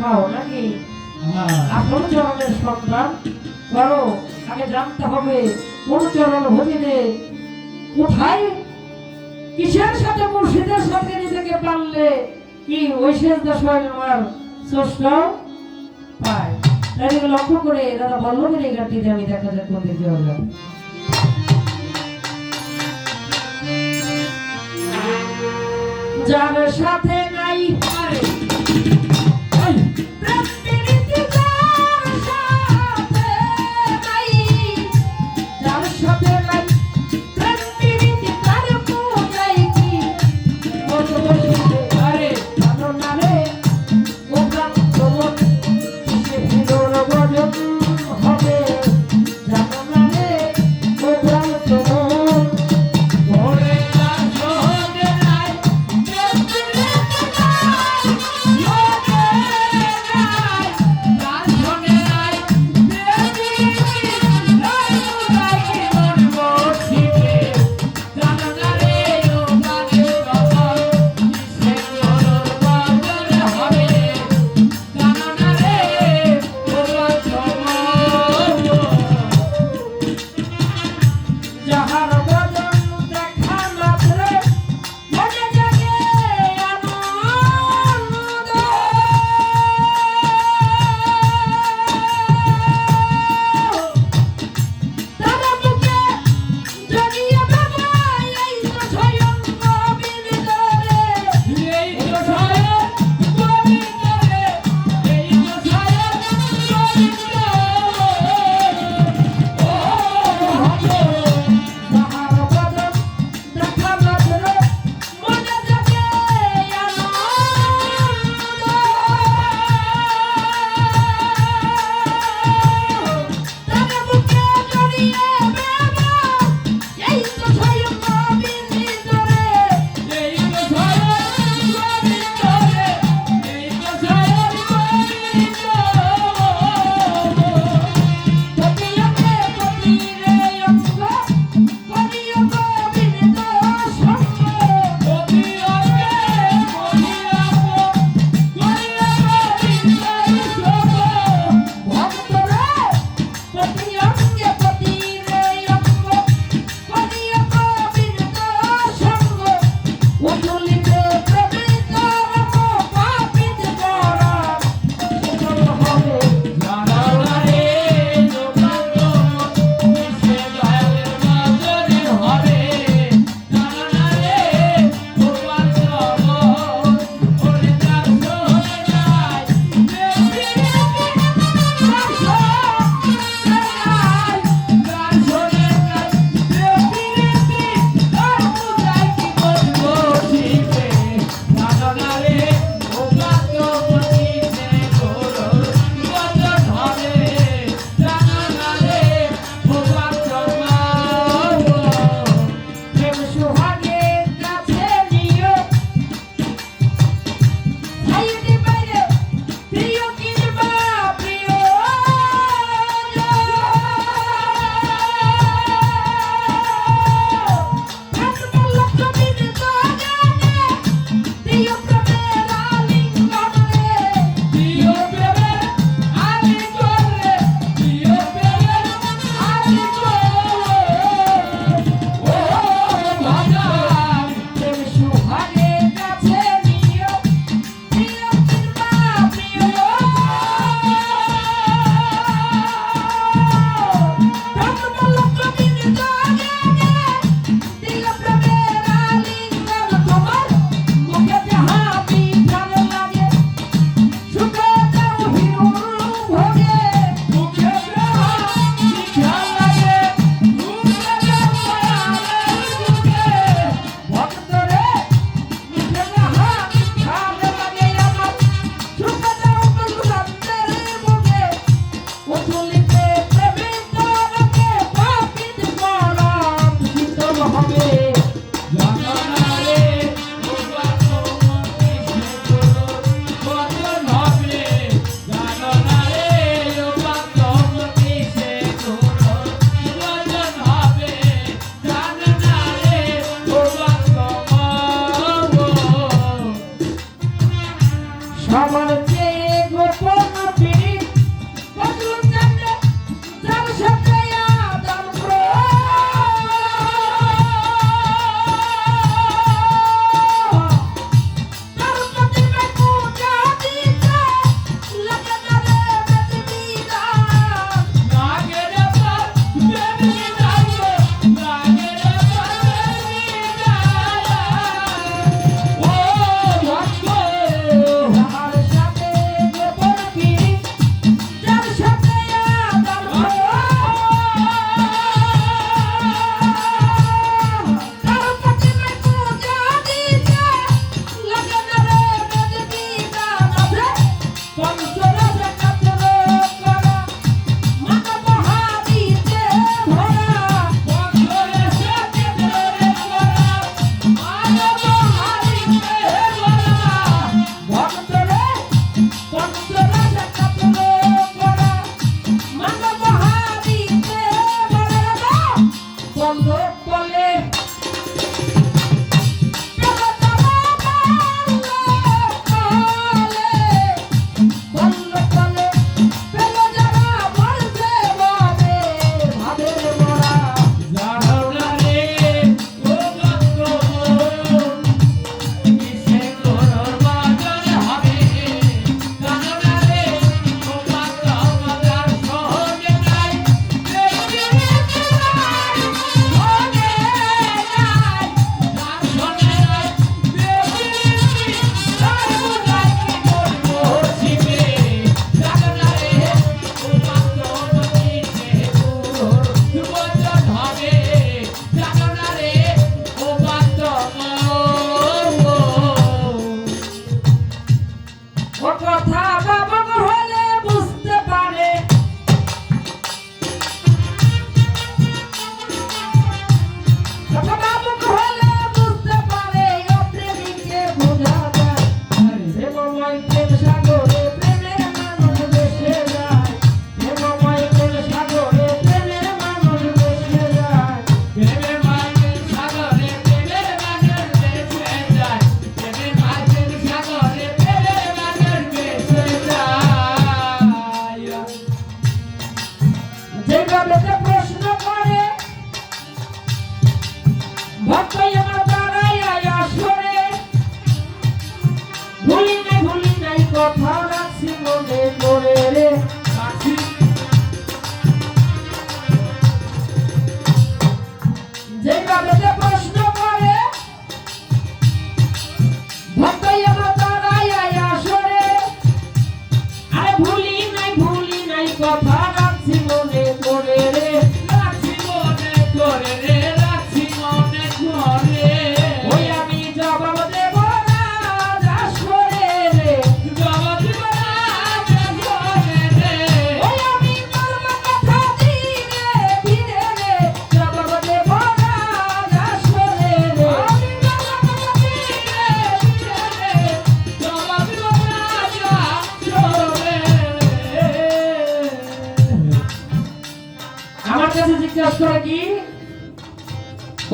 খাও নাকি? আপন চরণের সন্ধান করো আগে জানতে হবে। কোন চরণ ভজিলে কোথায়? কিসের সাথে মুর্শিদের সাথে নিজেকে পারলে কি ওই শেষ দশ আমার স্রষ্ট পায়? তাই লক্ষ্য করে দাদা বল্লভের এই গানটিতে আমি দেখা যাক কোন দিকে হবে যার সাথে নাই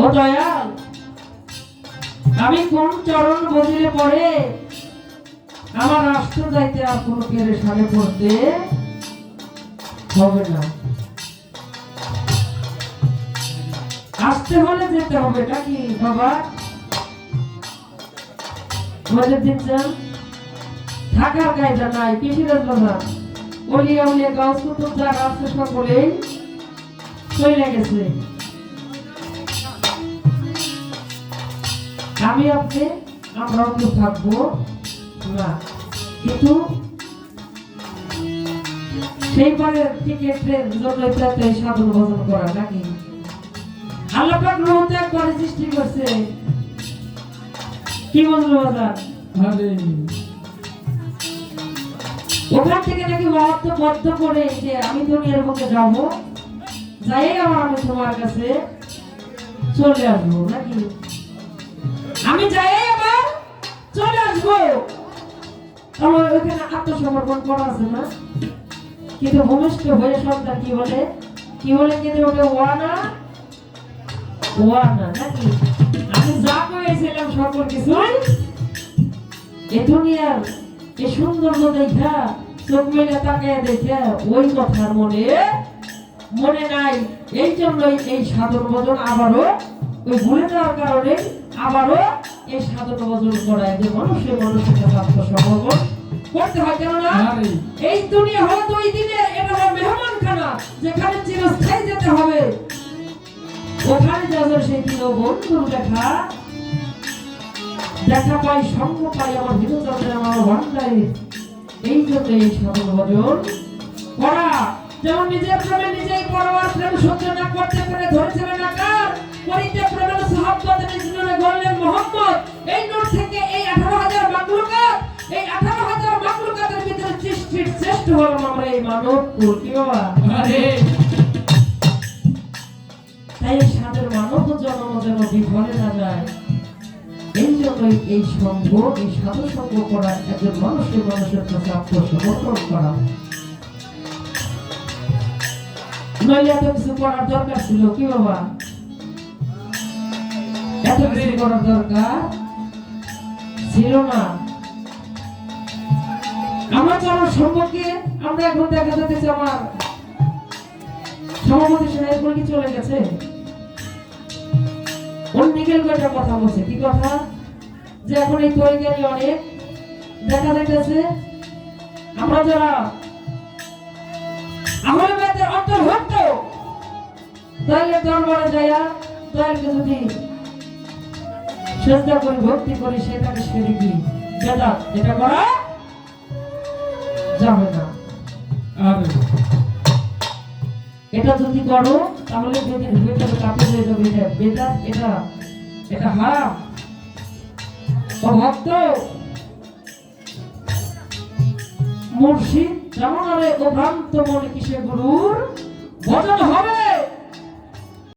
ও আমি কোন চরণ বদিলে পড়ে, আমার রাষ্ট্র যাইতে আর কোনো পেরে সামনে পড়তে হবে না। আসতে হলে যেতে হবে, নাকি বাবা? দিন যান থাকার কায়দা নাই কৃষিরাজ বাবা অলিয়া উলিয়া গাছ কুতুব যারা আছে সকলেই চলে গেছে। আমি আপনি আমরা কেউ থাকব। না কিন্তু সেইবারে টিকেটের জন্য তো এই সাধন ভজন করা নাকি? আল্লাহ পাক গ্রহ ত্যাগ করে সৃষ্টি করছে। কি বলব বাজার? ওখান থেকে নাকি মহত্ব বদ্ধ করে যে আমি দুনিয়ার মধ্যে যাব যাই আবার আমি তোমার কাছে চলে আসব নাকি? আমি যাই আবার চলে আসব। আমার ওখানে আত্মসমর্পণ করা আছে কিন্তু ভূমিষ্ঠ হয়ে সন্তান কি বলে? কি বলে কিন্তু ওটা ওয়ানা? ওয়ানা নাকি? আমি যা করেছিলাম সকল কিছুই এ দুনিয়ার এ সৌন্দর্য দেখা, চোখ মেলে তাকিয়ে দেখে ওই কথার মনে মনে নাই। এই জন্যই এই সাধন ভজন আবারও ওই ভুলে যাওয়ার কারণে আবারও এই সাধন ভজন করায় যে মানুষের মানুষের কাছে আত্মসমর্পণ করতে হয়। কেননা আরে এই দুনিয়া হলো দুই দিনের এটা হলো মেহমানখানা যেখানে চিরস্থায়ী যেতে হবে। ওখানে যাদের সেই দিন বন্ধুর দেখা। দেখা পাই সঙ্গ পাই আমার বিনোদনের আমার ভান্ডারে। এই জন্য এই সাধন ভজন করা। যেমন নিজের প্রেমে নিজেই পরবার প্রেম সহ্য না করতে পেরে ধরেছিলেন আকার মোহাম্মদ এই নোট থেকে এই আঠারো হাজার মাকলুকাত এই আঠারো হাজার মাকলুকাতের ভিতরে সৃষ্টির শ্রেষ্ঠ হলাম আমরা এই মানব কুল। কি বাবা তাই সাধের মানব জন্ম যেন বিফলে না যায়। এই জন্যই এই সঙ্গ এই সাধু সঙ্গ করা একজন মানুষের মানুষের কাছে আত্মসমর্পণ করা। নইলে এত কিছু করার দরকার ছিল কি বাবা? এত কিছু করার দরকার? ছিল না। আমার চলার সম্পর্কে আমরা এখন দেখা যাচ্ছে আমার সভাপতি সাহেব কি চলে গেছে? ওর একটা কথা বলছে? কি কথা? যে এখন এই তৈরি অনেক। দেখা যাইতেছে আমরা যারা আহমেদের অন্তর্ভুক্ত দয়ালের দরবারে যাইয়া দয়ালকে যদি চেষ্টা করি ভক্তি করি সেরে কি বেদাত এটা করা যাবে না। এটা যদি করো তাহলে যদি ভেতরে কাপে হয়ে যাবে এটা। বেদাত এটা এটা হারাম। ও ভক্ত! মুর্শিদ যেমন আরে ও ভ্রান্ত মনে কিসে গুরুর ভজন হবে?